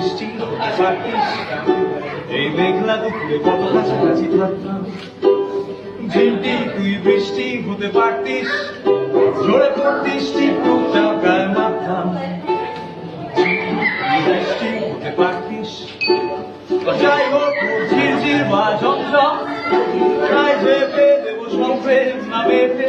বৃষ্টি এই মেঘলা দুপুরে কত কাছাকাছি থাকতাম। ঝিমটি, তুই বৃষ্টি হতে পারতিস, ঝরে পড়তিস টিপটুপ টাকায় মারতাম। বৃষ্টি হতে পারতিস। যাই হোক, ঝিরঝির বা ঝমঝম, তাই ভেবে দেবো সঙ্গে না ভেবে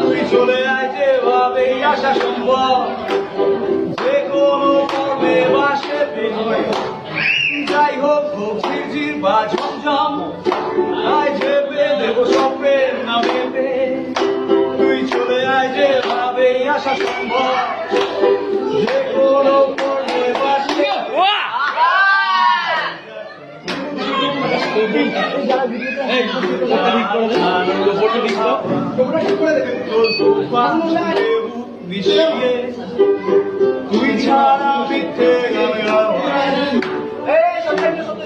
তুই চলে আয় যেভাবেই আসা সম্ভব। যাই হোক ঝিরঝির বা ঝমঝম তাই ভেবে দেবো সঙ্গে না ভেবে তুই চলে আয় যেভাবেই আসা সম্ভব যে কোনো কর্মে